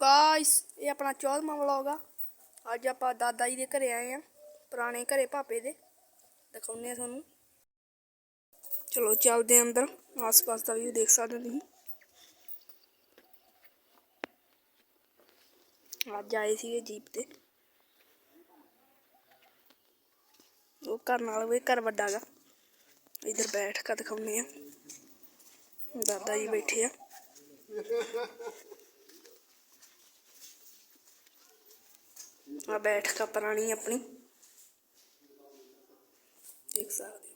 Guys ਇਹ ਆਪਣਾ 14ਵਾਂ vlog ਆ। ਅੱਜ ਆਪਾਂ ਦਾਦਾ ਜੀ ਦੇ ਘਰੇ ਆਏ ਆ, ਪੁਰਾਣੇ ਘਰੇ ਪਾਪੇ ਦੇ। ਦਿਖਾਉਂਦੇ ਆ ਤੁਹਾਨੂੰ। ਚਲੋ ਚੱਲਦੇ ਆ ਅੰਦਰ। ਆਸ-ਪਾਸ ਦਾ ਵੀ ਦੇਖ ਸਕਦੇ ਹੋ ਤੁਸੀਂ। ਅੱਜ ਆਏ ਸੀਗੇ ਜੀਪ ਤੇ। ਉਹ ਘਰ ਨਾਲ ਵੀ ਘਰ ਵੱਡਾ ਗਾ। ਇਧਰ ਬੈਠ ਕੇ ਦਿਖਾਉਂਦੇ ਆ। ਦਾਦਾ ਜੀ ਬੈਠੇ ਆ। ਆ ਬੈਠ ਪੁਰਾਣੀ ਆਪਣੀ। ਦੇਖ ਸਕਦੇ ਹੋ।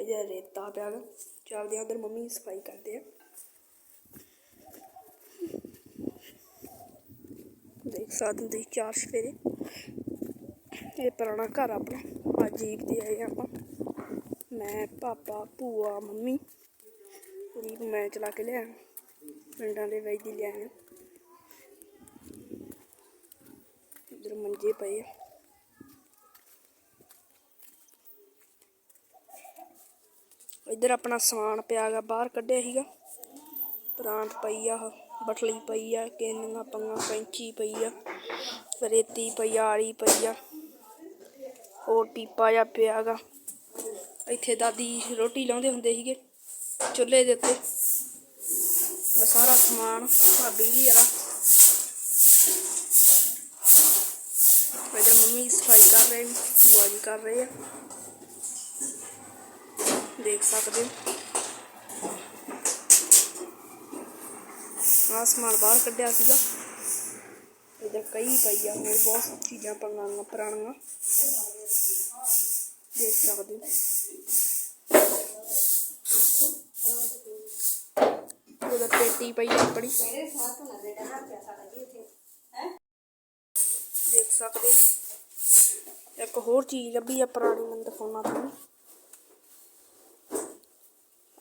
ਅਜਾ ਰੇਤਾ ਪਿਆ ਗਾ ਚੱਲਦੇ ਆ ਉਧਰ, ਮੰਮੀ ਸਫ਼ਾਈ ਕਰਦੇ ਆ। ਦੇਖ ਸਕਦੇ ਹੋ ਤੁਸੀਂ ਚਾਰ ਸਵੇਰੇ। ਇਹ ਪੁਰਾਣਾ ਘਰ ਆਪਣਾ। ਅੱਜ ਜੀਪ ਆਏ ਆਪਾਂ। ਮੈਂ, ਪਾਪਾ, ਭੂਆ, ਮੰਮੀ। ਜੀਪ ਮੈਂ ਚਲਾ ਕੇ ਲਿਆ ਪਿੰਡਾਂ ਦੇ ਵਿੱਚ ਦੀ ਲਿਆ ਇਧਰ ਮੰਜੇ ਪਏ ਇਧਰ ਆਪਣਾ ਸਮਾਨ ਪਿਆ ਗਾ, ਬਾਹਰ ਕੱਢਿਆ ਸੀਗਾ। ਪ੍ਰਾਂਤ ਪਈ ਆ, ਬਟਲੀ ਪਈ ਆ, ਕੇਨੀਆਂ ਪੰਗਾ ਕੈਂਚੀ ਪਈ ਆ, ਰੇਤੀ ਪਈ, ਆਲੀ ਪਈ ਆ। ਹੋਰ ਪੀਪਾ ਜਿਹਾ ਪਿਆ ਗਾ। ਇੱਥੇ ਦਾਦੀ ਰੋਟੀ ਲਾਉਂਦੇ ਹੁੰਦੇ ਸੀਗੇ, ਚੁੱਲ੍ਹੇ ਦੇ ਉੱਤੇ। ਆਹ ਸਾਰਾ ਸਮਾਨ ਆ ਬਿਜਲੀ ਵਾਲਾ। ਇਧਰ ਮੰਮੀ ਸਫ਼ਾਈ ਕਰ ਰਹੇ ਨੇ, ਭੂਆ ਜੀ ਕਰ ਰਹੇ ਆ। ਦੇਖ ਸਕਦੇ ਹੋ। ਆਹ ਸਮਾਨ ਬਾਹਰ ਕੱਢਿਆ ਸੀਗਾ। ਇਧਰ ਕਈ ਪਈ ਆ, ਹੋਰ ਬਹੁਤ ਚੀਜ਼ਾਂ ਪੰਗਾਂ ਪੁਰਾਣੀਆਂ। ਦੇਖ ਸਕਦੇ ਹੋ। ਉਹਦਾ ਪੇਟੀ ਪਈ ਆ ਆਪਣੀ। ਦੇਖ ਸਕਦੇ ਹੋ। ਇੱਕ ਹੋਰ ਚੀਜ਼ ਲੱਭੀ ਆ ਪੁਰਾਣੀ ਮੈਨੂੰ ਦਿਖਾਉਣਾ ਤੁਹਾਨੂੰ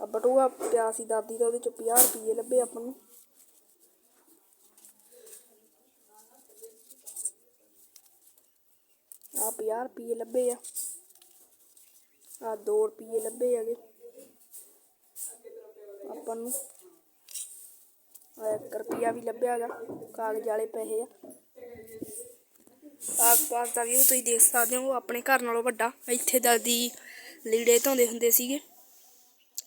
ਆ ਬਟੂਆ ਪਿਆ ਸੀ ਦਾਦੀ ਦਾ ਉਹਦੇ ਚ 50 ਰੁਪਏ ਲੱਭੇ ਆਪਾਂ ਨੂੰ। ਆ 50 ਰੁਪਏ ਲੱਭੇ ਆ। ਆ 2 ਰੁਪਏ ਲੱਭੇ ਹੈਗੇ। ਆਪਾਂ ਨੂੰ। ਆ 1 ਰੁਪਿਆ ਵੀ ਲੱਭਿਆ ਹੈਗਾ, ਕਾਗਜ਼ ਵਾਲੇ ਪੈਸੇ ਆ। ਆਸ-ਪਾਸ ਦਾ ਵਿਊ ਤੁਸੀਂ ਦੇਖ ਸਕਦੇ ਹੋ, ਉਹ ਆਪਣੇ ਘਰ ਨਾਲੋਂ ਵੱਡਾ, ਇੱਥੇ ਦਾਦੀ ਲੀੜੇ ਧੋਂਦੇ ਹੁੰਦੇ ਸੀਗੇ।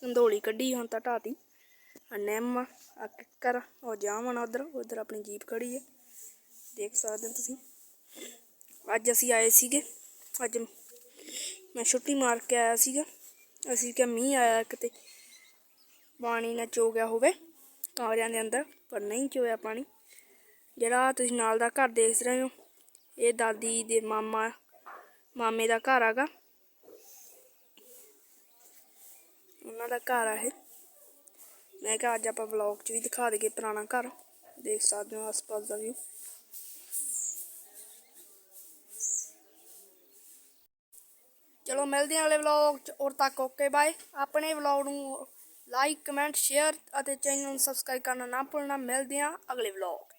ਅੰਦੋਲੀ ਕੱਢੀ, ਹੁਣ ਤਾਂ ਢਾਤੀ ਆ ਆ ਕਿੱਕਰ ਉਹ ਜਾਵਣ ਉਧਰ ਉਧਰ ਆਪਣੀ ਜੀਪ ਖੜੀ ਹੈ ਦੇਖ ਸਕਦੇ ਹੋ ਤੁਸੀਂ। ਅੱਜ ਅਸੀਂ ਆਏ ਸੀਗੇ, ਅੱਜ ਮੈਂ ਛੁੱਟੀ ਮਾਰ ਕੇ ਆਇਆ ਸੀਗਾ। ਅਸੀਂ ਕਿਹਾ ਮੀਂਹ ਆਇਆ ਕਿਤੇ, ਪਾਣੀ ਨਾ ਚੋ ਗਿਆ ਹੋਵੇ। ਕਮਰਿਆਂ ਦੇ ਅੰਦਰ, ਪਰ ਨਹੀਂ ਚੋਇਆ ਪਾਣੀ। ਜਿਹੜਾ ਤੁਸੀਂ ਨਾਲ ਦਾ ਘਰ ਦੇਖ ਰਹੇ ਹੋ, ਇਹ ਦਾਦੀ ਦੇ ਮਾਮਾ, ਮਾਮੇ ਦਾ ਘਰ ਹੈਗਾ। ਉਹਨਾਂ ਦਾ ਘਰ ਆ ਇਹ। ਮੈਂ ਕਿਹਾ ਅੱਜ ਆਪਾਂ ਵਲੌਗ 'ਚ ਵੀ ਦਿਖਾ ਦੇਗੇ ਪੁਰਾਣਾ ਘਰ। ਦੇਖ ਸਕਦੇ ਹੋ ਆਸ-ਪਾਸ ਦਾ ਵਿਊ ਚਲੋ ਮਿਲਦੇ ਹਾਂ ਅਗਲੇ ਵਲੌਗ 'ਚ। ਔਰ ਤੱਕ ਓਕੇ ਬਾਏ ਆਪਣੇ ਵਲੌਗ ਨੂੰ ਲਾਈਕ ਕਮੈਂਟ ਸ਼ੇਅਰ ਅਤੇ ਚੈਨਲ ਨੂੰ ਸਬਸਕ੍ਰਾਈਬ ਕਰਨਾ ਨਾ ਭੁੱਲਣਾ। ਮਿਲਦੇ ਹਾਂ ਅਗਲੇ ਵਲੌਗ